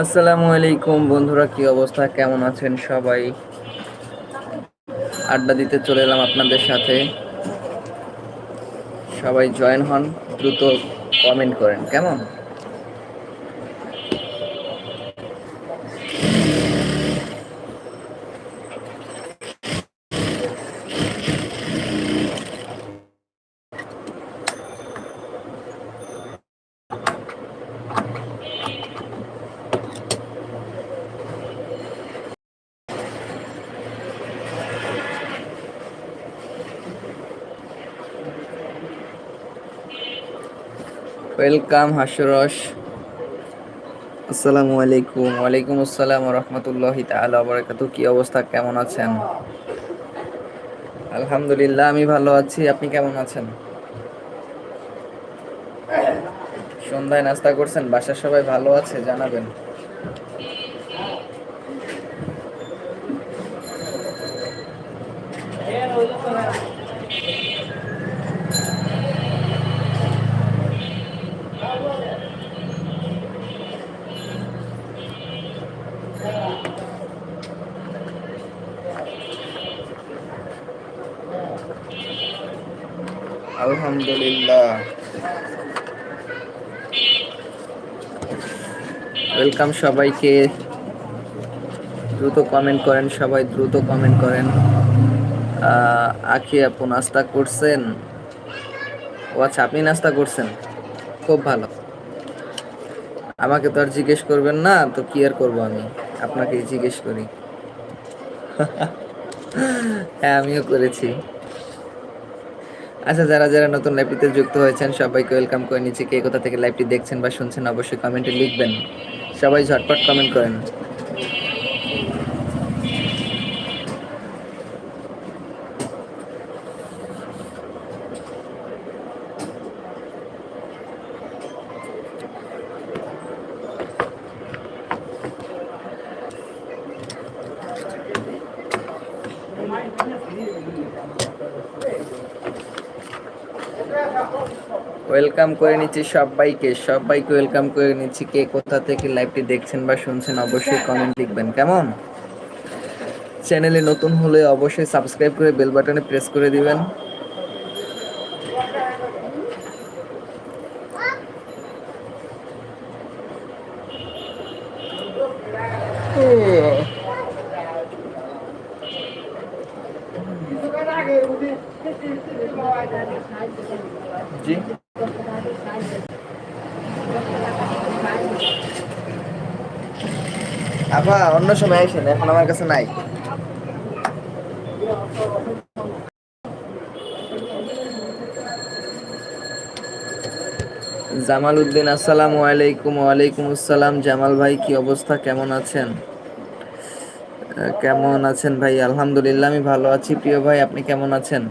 আসসালামু আলাইকুম বন্ধুরা, কি অবস্থা? কেমন আছেন সবাই? আড্ডা দিতে চলে এলাম আপনাদের সাথে। সবাই জয়েন হন, দ্রুত কমেন্ট করেন, কেমন? ওয়েলকাম হাস্যরস আসসালামু আলাইকুম ওয়ালাইকুম আসসালাম রহমতুল্লাহ তাআলা বারাকাতু কি অবস্থা? কেমন আছেন? আলহামদুলিল্লাহ, আমি ভালো আছি। আপনি কেমন আছেন? সন্ধ্যায় নাস্তা করছেন? বাসার সবাই ভালো আছে? জানাবেন আলহামদুলিল্লাহ ওয়েলকাম সবাইকে। দ্রুত কমেন্ট করেন, সবাই দ্রুত কমেন্ট করেন। আখি আপু নাস্তা করছেন? ও আচ্ছা আপনি নাস্তা করছেন? খুব ভালো। আমাকে তো আর জিজ্ঞেস করবেন না, তো কি আর করব আমি? আপনাকে জিজ্ঞেস করি। হ্যাঁ আমিও করেছি। আচ্ছা যারা যারা নতুন লাইভটিতে যুক্ত হয়েছেন, সবাইকে ওয়েলকাম করে নিচ্ছি। কে কোথা থেকে লাইভটি দেখছেন বা শুনছেন, অবশ্যই কমেন্টে লিখবেন। সবাই ঝটপট কমেন্ট করেন। ওয়েলকাম করে নিচ্ছি সবাইকে সবাইকে ওয়েলকাম করে নিচ্ছি। কে কোথা থেকে লাইভটি দেখছেন বা শুনছেন অবশ্যই কমেন্ট লিখবেন, কেমন? চ্যানেলে নতুন হলে অবশ্যই সাবস্ক্রাইব করে বেল বাটনে প্রেস করে দিবেন জি আপা অন্য সময় আসেন এখন আমার কাছে নাই। জামাল উদ্দিন, আসসালামু আলাইকুম, ওয়ালাইকুম আসসালাম। জামাল ভাই, কি অবস্থা? কেমন আছেন? কেমন আছেন ভাই? আলহামদুলিল্লাহ, আমি ভালো আছি। প্রিয় ভাই, আপনি কেমন আছেন?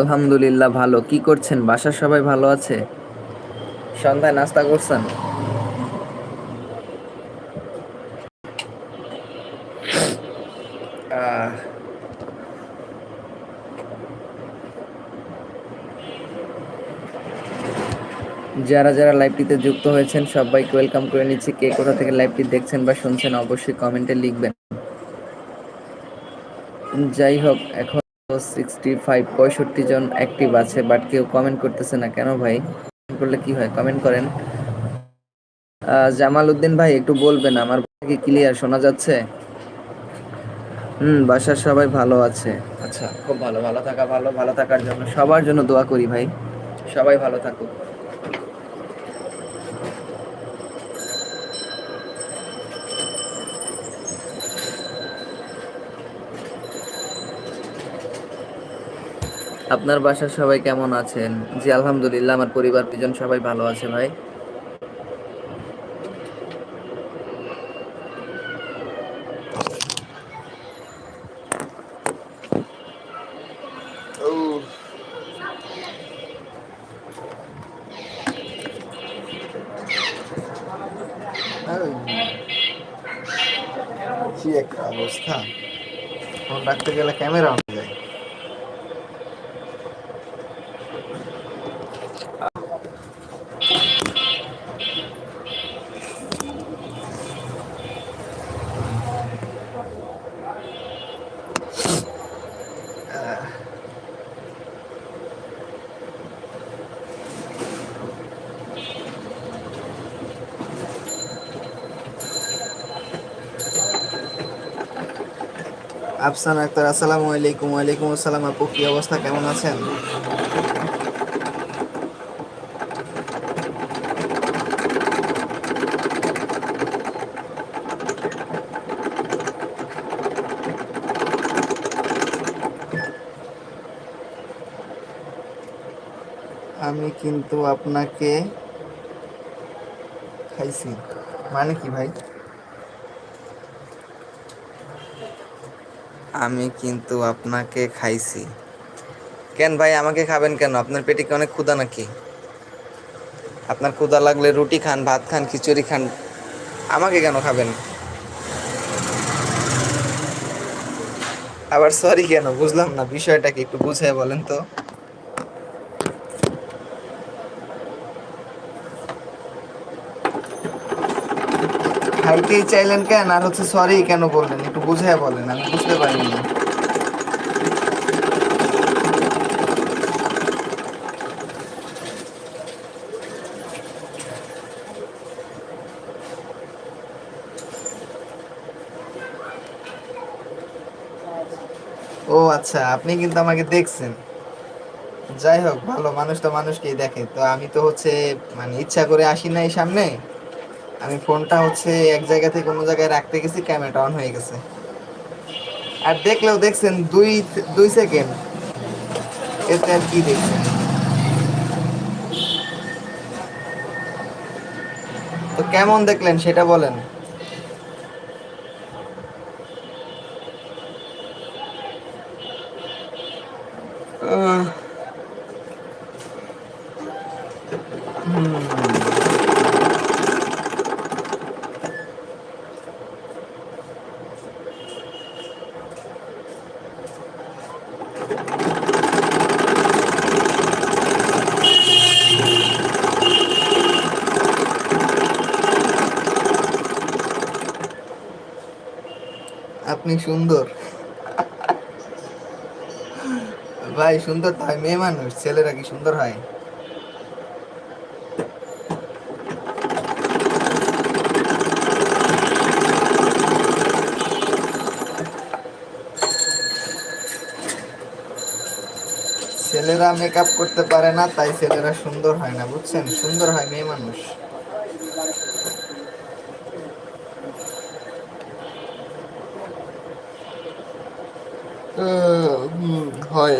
আলহামদুলিল্লাহ ভালো। কি করছেন? বাসার সবাই ভালো আছে? সন্ধ্যায় নাস্তা করছেন? যারা যারা লাইভটিতে যুক্ত হয়েছেন, সবাইকে ওয়েলকাম করে নিচ্ছি। কে কোথা থেকে লাইভটি দেখছেন বা শুনছেন, অবশ্যই কমেন্টে লিখবেন। যাই হোক, এখন সিক্সটি ফাইভ পঁয়ষট্টি জন অ্যাক্টিভ আছে বাট কেউ কমেন্ট করতেছে না। কেন ভাই? করলে কি হয়? কমেন্ট করেন। জামাল উদ্দিন ভাই, একটু বলবেন, আমার কি ক্লিয়ার শোনা যাচ্ছে? হুম, বাসার সবাই ভালো আছে। আচ্ছা খুব ভালো ভালো থাকা, ভালো ভালো থাকার জন্য সবার জন্য দোয়া করি ভাই। সবাই ভালো থাকুক। আপনার বাসার সবাই কেমন আছেন? জি, আলহামদুলিল্লাহ, আমার পরিবার পিজন সবাই ভালো আছে ভাই। কি অবস্থা? ফোন রাখতে গেলে ক্যামেরা আফসান আক্তার, আসসালামু আলাইকুম। ওয়ালাইকুম আসসালাম আপু, কি অবস্থা? কেমন আছেন? আমি কিন্তু আপনাকে খাইছি। মানে কি ভাই? আমি কিন্তু আপনাকে খাইছি। কেন ভাই, আমাকে খাবেন কেন? আপনার পেটে কি অনেক ক্ষুধা নাকি? আপনার ক্ষুদা লাগলে রুটি খান, ভাত খান, খিচুড়ি খান, আমাকে কেন খাবেন? আবার সরি কেন? বুঝলাম না, বিষয়টাকে একটু বুঝে বলেন তো। খাইতেই চাইলেন কেন? আর হচ্ছে সরি কেন বললেন? একটু বুঝিয়ে বলেন, আমি বুঝতে পারিনি। ও আচ্ছা আপনি কিন্তু আমাকে দেখছেন। যাই হোক, ভালো, মানুষ তো মানুষকেই দেখে। তো আমি তো হচ্ছে মানে ইচ্ছা করে আসি নাই সামনে। আমি ফোনটা হচ্ছে এক জায়গা থেকে অন্য জায়গায় রাখতে গেছি ক্যামেরাটা অন হয়ে গেছে। আর দেখলেও দেখছেন দুই দুই সেকেন্ড এতে আর কি দেখছেন? তো কেমন দেখলেন সেটা বলেন। আপনি সুন্দর। ভাই, সুন্দর তো হয়, মেয়ে মানুষ, ছেলেরা কি সুন্দর হয়? ছেলেরা মেকআপ করতে পারে না, তাই ছেলেরা সুন্দর হয় না, বুঝছেন? সুন্দর হয় মেয়ে মানুষ। হয়।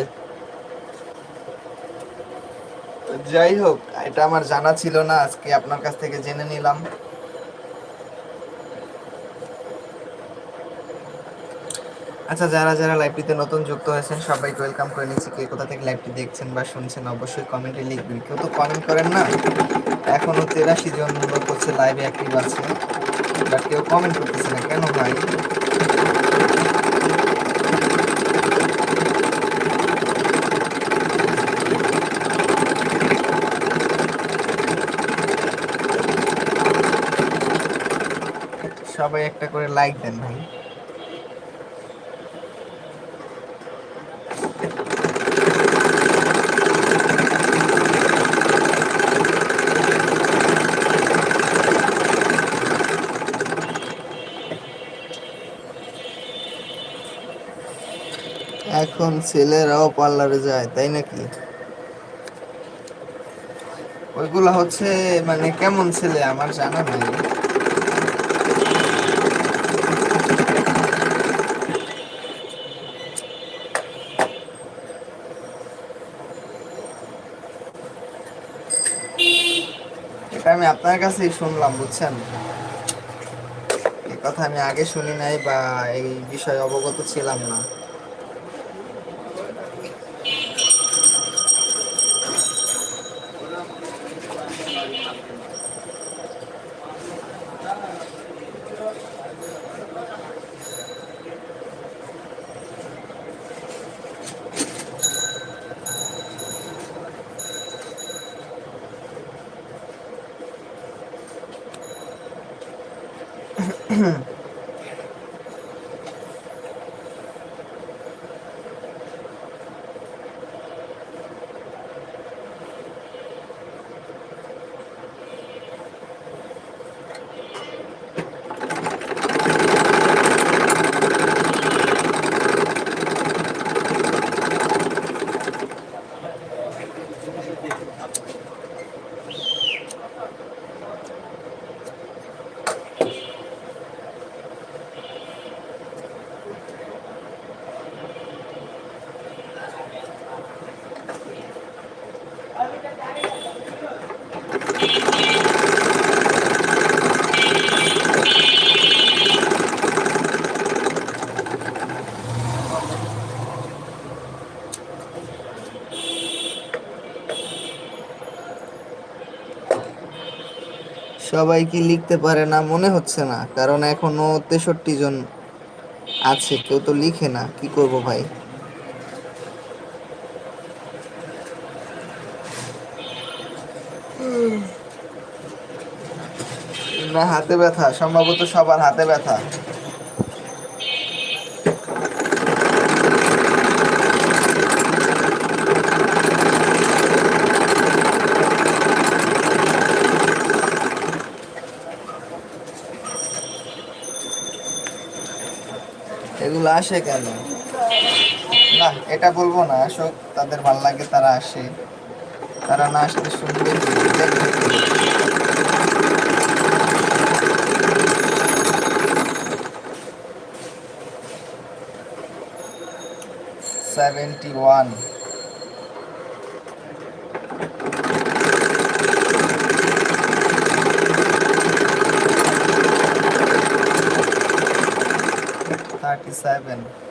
যাই হোক, এটা আমার জানা ছিল না, আজকে আপনার কাছ থেকে জেনে নিলাম। আচ্ছা যারা যারা লাইভটিতে নতুন যুক্ত হয়েছেন, সবাইকে ওয়েলকাম করে নিচ্ছি। কে কোথা থেকে লাইভটি দেখছেন বা শুনছেন, অবশ্যই কমেন্টে লিখবেন। কেউ তো কমেন্ট করেন না। এখনও তেরাশি জন লোক হচ্ছে লাইভে অ্যাক্টিভ আছে বাট কেউ কমেন্ট করতেছে না। কেন ভাই? সবাই একটা করে লাইক দেন ভাই। এখন ছেলেরাও পার্লারে যায়, তাই নাকি? ওইগুলা হচ্ছে মানে কেমন ছেলে আমার জানা নাই। আপনার কাছেই শুনলাম, বুঝছেন? এই কথা আমি আগে শুনি নাই বা এই বিষয়ে অবগত ছিলাম না। mm সবাই কি লিখতে পারে না, মনে হচ্ছে না। কারণ এখনও তেষট্টি জন আছে, কেউ তো লিখে না। কি করব ভাই? না, হাতে ব্যথা। সম্ভবত সবার হাতে ব্যথা। আসে কেন? না, এটা বলব না, আসুক, তাদের ভালো লাগে, তারা আসে। তারা না আসলে শুনবে সেভেন্টি ওয়ান Seven.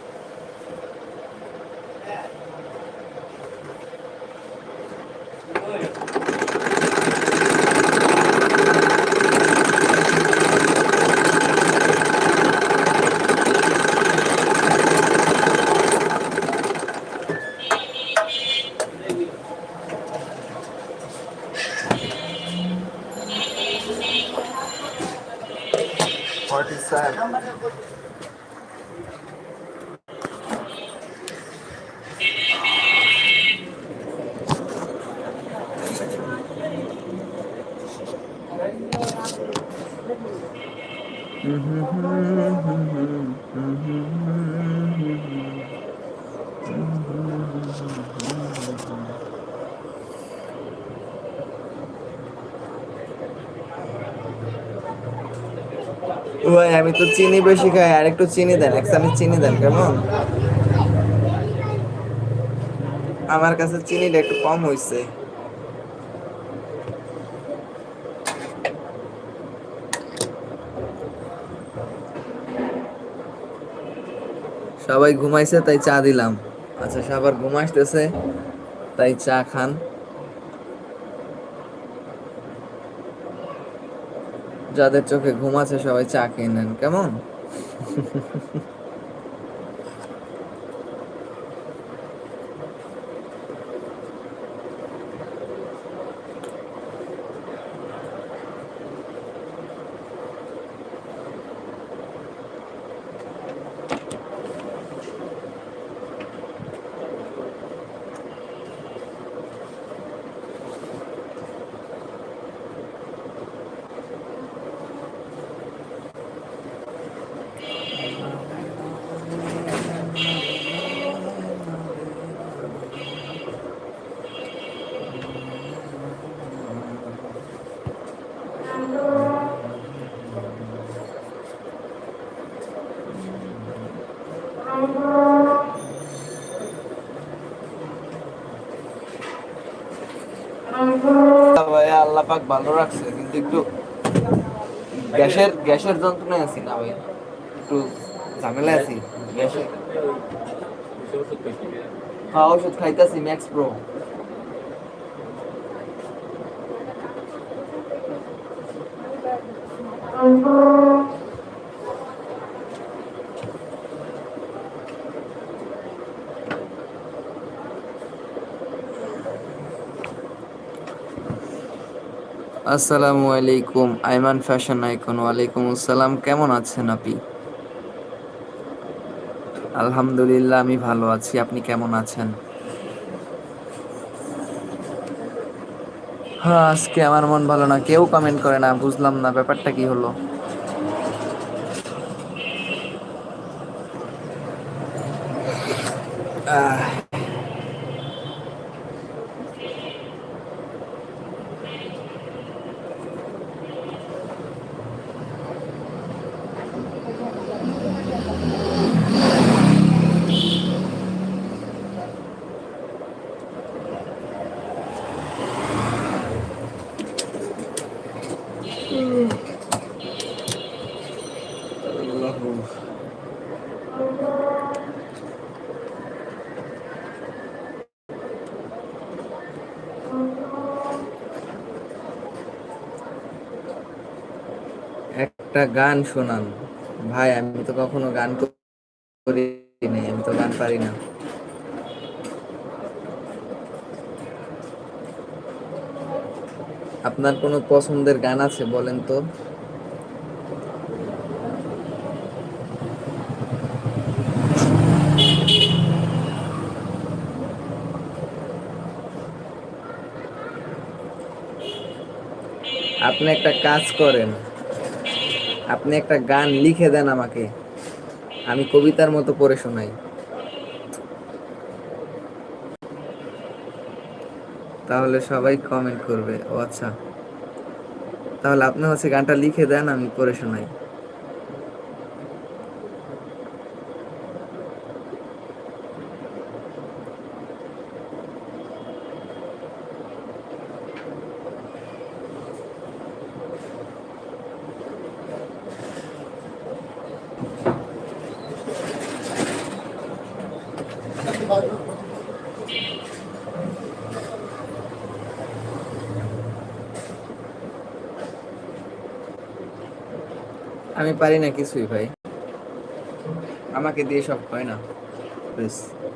তো চিনি বেশি খাই আর একটু চিনি দেন, এক চামচ চিনি দেন, কেমন? আমার কাছে চিনিটা একটু কম হয়েছে সবাই ঘুমাইছে, তাই চা দিলাম। আচ্ছা সবার ঘুমাইতেছে তাই চা খান। যাদের চোখে ঘুম আছে সবাই চা খেয়ে নেন কেমন? ভাই, আল্লাহ পাক ভালো রাখছে, কিন্তু একটু গ্যাসের গ্যাসের যন্ত্রণায় আছি না ভাই। একটু ঝামেলা আছি, গ্যাসের। হ্যাঁ ওষুধ খাইতেছি, ম্যাক্স প্রো। আসসালামু আলাইকুম আইমান ফ্যাশন আইকন ওয়ালাইকুম আসসালাম কেমন আছেন আপনি? আলহামদুলিল্লাহ আমি ভালো আছি আপনি কেমন আছেন? হ্যাঁ আজকে আমার মন ভালো না কেউ কমেন্ট করে না বুঝলাম না ব্যাপারটা কি হলো? আহ, একটা গান শোনান। ভাই, আমি তো কখনো গান করি নাই, আমি তো গান পারি না। আপনার কোনো পছন্দের গান আছে বলেন তো? আপনি একটা কাজ করেন। আপনি একটা গান লিখে দেন আমাকে। আমি কবিতার মতো পড়ে শোনাই। তাহলে সবাই কমেন্ট করবে, ও আচ্ছা। তাহলে আপনি হচ্ছে গানটা লিখে দেন, আমি পড়ে শোনাই। আমি পারি না কিছুই ভাই। আমাকে দিয়ে সব হয় না। প্লিজ।